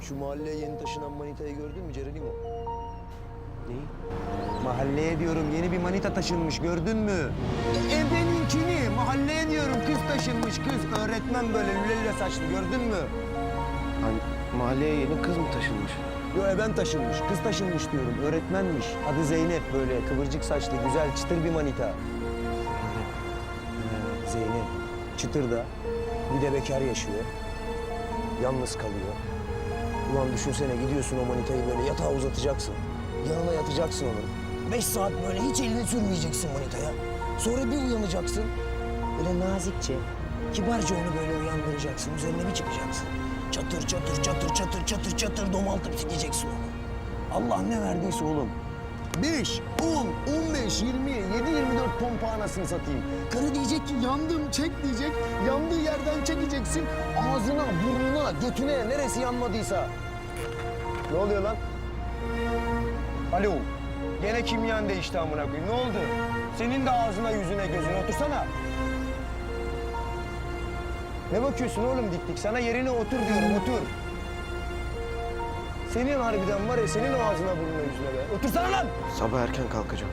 Şu mahalleye yeni taşınan manitayı gördün mü Cerenimo? Neyi? Mahalleye diyorum yeni bir manita taşınmış gördün mü? Ebeninkini mahalleye diyorum kız taşınmış kız. Öğretmen böyle lüle saçlı gördün mü? Hani mahalleye yeni kız mı taşınmış? Yo eben taşınmış kız taşınmış diyorum öğretmenmiş. Adı Zeynep böyle kıvırcık saçlı güzel çıtır bir manita. Ee, Zeynep çıtırda bir de bekar yaşıyor. Yalnız kalıyor. Ulan düşünsene gidiyorsun o manitayı böyle yatağa uzatacaksın. Yanına yatacaksın onun. Beş saat böyle hiç elini sürmeyeceksin manitaya. Sonra bir uyanacaksın. Böyle nazikçe, kibarca onu böyle uyandıracaksın. Üzerine bir çıkacaksın. Çatır çatır çatır çatır çatır çatır domaltıp sikeceksin onu. Allah ne verdiyse oğlum. Beş, on, on beş, yirmi, yedi, pompa anasını satayım. Karı diyecek ki yandım çek diyecek. Yandığı yerden çekeceksin. Ağzına, burnuna, götüne neresi yanmadıysa. Ne oluyor lan? Alo. Gene kimyan değişti amına koyayım. Ne oldu? Senin de ağzına, yüzüne, gözüne otursana. Ne bakıyorsun oğlum dik dik? Sana yerine otur diyorum, otur. Senin harbiden var ya, senin o ağzına, burnuna, yüzüne be. Otursana lan! Sabah erken kalkacağım.